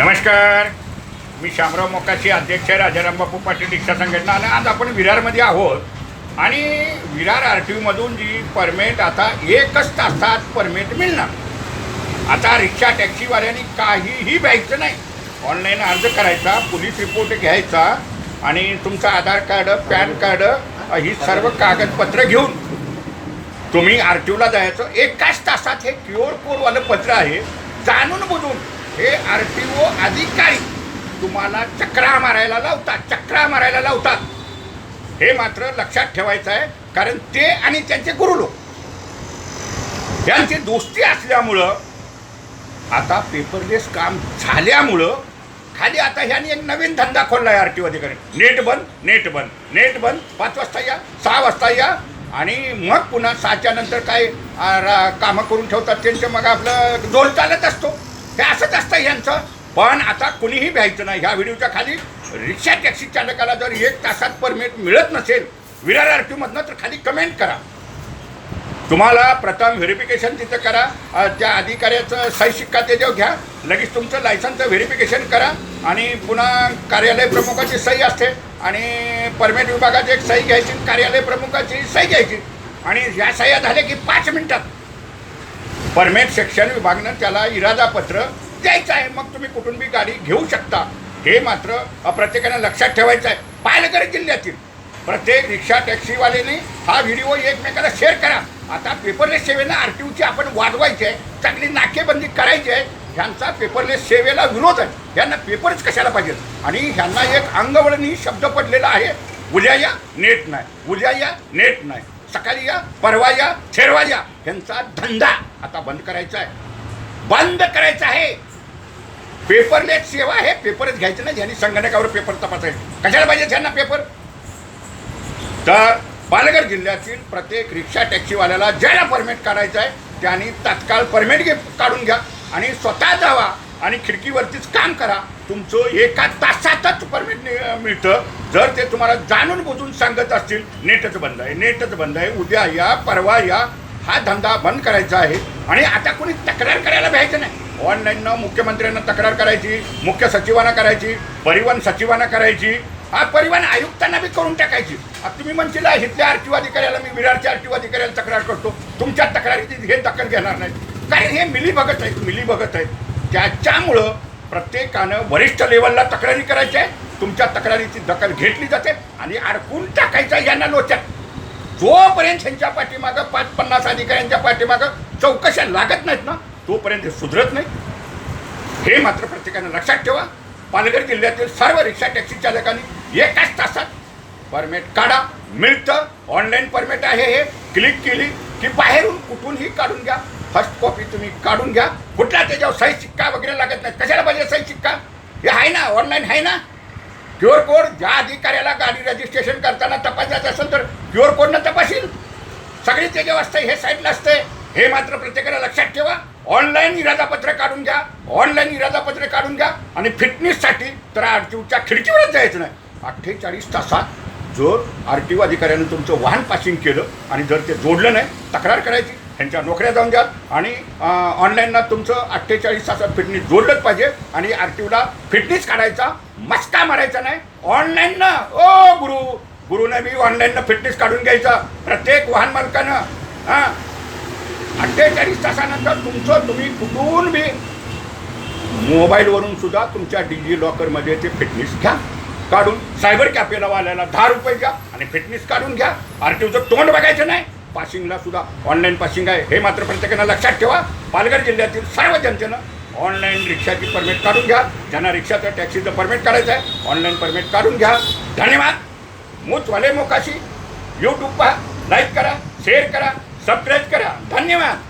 नमस्कार. मी शामराव मोकाशी अध्यक्ष राजाराम बापू पाटील रिक्षा संघटना आणि आज आपण विरारमध्ये आहोत. आणि विरार आर टी ओमधून जी परमिट आता एकच तासात परमिट मिळणार. आता रिक्षा टॅक्सीवाल्यांनी काहीही द्यायचं नाही. ऑनलाईन अर्ज करायचा पोलीस रिपोर्ट घ्यायचा आणि तुमचं आधार कार्ड पॅन कार्ड ही सर्व कागदपत्र घेऊन तुम्ही आर टी ओला जायचं. एकाच तासात हे क्युअर कोडवालं पत्र आहे. जाणून बुजून हे आर टी ओ अधिकारी तुम्हाला चक्रा मारायला लावतात चक्रा मारायला लावतात. हे मात्र लक्षात ठेवायचं आहे कारण ते आणि त्यांचे गुरु लोक यांची दोस्ती असल्यामुळं आता पेपरलेस काम झाल्यामुळं खाली आता ह्यांनी एक नवीन धंदा खोलला आहे आर टी ओ अधिकारी. नेट बंद नेट बंद नेट बंद पाच वाजता या सहा वाजता या आणि मग पुन्हा सहाच्या नंतर काय कामं करून ठेवतात त्यांचं मग आपलं जोर चालत असतो. हे असंच असतं यांचं. पण आता कुणीही भ्यायचं नाही. ह्या व्हिडिओच्या खाली रिक्षा टॅक्सी चालकाला जर एक तासात परमिट मिळत नसेल विरार आर टीमधनं तर खाली कमेंट करा. तुम्हाला प्रथम व्हेरिफिकेशन तिथं करा. त्या अधिकाऱ्याचं सही शिक्का त्याच्यावर घ्या. लगेच तुमचं लायसनचं व्हेरिफिकेशन करा. आणि पुन्हा कार्यालय प्रमुखाची सही असते. आणि परमिट विभागाची एक सही घ्यायची कार्यालय प्रमुखाची सही घ्यायची. आणि ह्या सह्या झाल्या की पाच मिनटात. परमेट शिक्षण विभागनं त्याला इरादापत्र द्यायचं आहे. मग तुम्ही कुठून बी गाडी घेऊ शकता. हे मात्र प्रत्येकाने प्रत्येकानं लक्षात ठेवायचं आहे. पालघर जिल्ह्यातील प्रत्येक रिक्षा टॅक्सीवाल्याने हा व्हिडिओ एकमेकाला शेअर करा. आता पेपरलेस सेवेला आर टी ओची आपण वाढवायची आहे. चांगली नाकेबंदी करायची आहे. ह्यांचा पेपरलेस सेवेला विरोध आहे. ह्यांना पेपरच कशाला पाहिजे? आणि ह्यांना एक अंगवळणी शब्द पडलेला आहे. उद्या या नेट नाही. उद्या या नेट नाही. सकाळी या परवा या थेरवा या. ह्यांचा धंदा आता बंद करायचं आहे. बंद करायचं आहे. पेपरलेस सेवा आहे पेपरच घ्यायचं नाही ज्यांनी संगणकावर पेपर तपासायचे. कशाला पाहिजे त्यांना पेपर? तर पालघर जिल्ह्यातील प्रत्येक रिक्षा टॅक्सीवाल्याला ज्याला परमिट काढायचं आहे त्यांनी तात्काळ परमिट घे काढून घ्या आणि स्वतः जावा आणि खिडकीवरतीच काम करा. तुमचं एका तासातच परमिट मिळतं. जर ते तुम्हाला जाणून बुजून सांगत असतील नेटच बंद आहे नेटच बंद आहे. उद्या या परवा या हा धंदा बंद करायचा आहे आणि आता कोणी तक्रार करायला भ्यायचं नाही. ऑनलाईननं मुख्यमंत्र्यांना तक्रार करायची मुख्य सचिवांना करायची परिवहन सचिवांना करायची हा परिवहन आयुक्तांना बी करून टाकायची. आता तुम्ही म्हणशील "आ, इथल्या आरटीओ अधिकाऱ्याला मी विरारच्या आरटीओ अधिकाऱ्याला तक्रार करतो. तुमच्या तक्रारीची हे दखल घेणार नाही. कारण हे मिली बघत आहेत मिली बघत आहेत. त्याच्यामुळं प्रत्येकानं वरिष्ठ लेवलला तक्रारी करायची आहे तुमच्या तक्रारीची दखल घेतली जाते आणि अडकून टाकायचं यांना लोच्यात. जोपर्यंत यांच्या पाठीमागं पाच पन्नास अधिकाऱ्यांच्या पाठीमागं चौकशा लागत नाहीत ना तोपर्यंत हे सुधरत नाही. हे मात्र प्रत्येकानं लक्षात ठेवा. पालघर जिल्ह्यातील सर्व रिक्षा टॅक्सी चालकांनी एकाच तासात परमिट काढा. मिळतं. ऑनलाईन परमिट आहे हे. क्लिक केली की बाहेरून कुठूनही काढून घ्या. फर्स्ट कॉपी तुम्ही काढून घ्या. कुठला त्याच्यावर सही शिक्का वगैरे लागत नाही. कशाला पाहिजे सही शिक्का? हे आहे ना ऑनलाईन आहे ना. क्युअर कोड ज्या अधिकाऱ्याला गाडी रजिस्ट्रेशन करताना तपासायचं असेल तर क्युअर कोडनं तपासील सगळी जेव्हा असते हे साईडला असते. हे मात्र प्रत्येकाला लक्षात ठेवा. ऑनलाईन इरादापत्र काढून घ्या. ऑनलाईन इरादापत्र काढून घ्या. आणि फिटनेससाठी तर आर टी ओच्या खिडकीवरच जायचं नाही. अठ्ठेचाळीस तासात जर आर टी ओ अधिकाऱ्यानं तुमचं वाहन पासिंग केलं आणि जर ते जोडलं नाही तक्रार करायची त्यांच्या नोकऱ्या जाऊन द्या आणि ऑनलाईनला तुमचं अठ्ठेचाळीस तासात फिटनेस जोडलंच पाहिजे आणि आर टी ओला फिटनेस काढायचा मस्का मारायचा नाही. ऑनलाईननं ओ गुरु. गुरुने मी ऑनलाईननं फिटनेस काढून घ्यायचा. प्रत्येक वाहन मालकानं हां. अठ्ठेचाळीस तासानंतर तुमचं तुम्ही कुठून बी मोबाईलवरून सुद्धा तुमच्या डिजी लॉकरमध्ये ते फिटनेस घ्या. काढून सायबर कॅफेला वाल्याला दहा रुपये घ्या आणि फिटनेस काढून घ्या. आर टी ओचं तोंड बघायचं नाही. पासिंगला सुद्धा ऑनलाईन पासिंग आहे. हे मात्र प्रत्येकानं लक्षात ठेवा. पालघर जिल्ह्यातील सर्व जनतेनं ऑनलाईन रिक्षाची परमिट काढून घ्या. ज्यांना रिक्षाचं टॅक्सीचं परमिट काढायचं आहे ऑनलाईन परमिट काढून घ्या. धन्यवाद. मूचवाले मोकाशी यूट्यूब पहा लाईक करा शेअर करा सबस्क्राईब करा. धन्यवाद.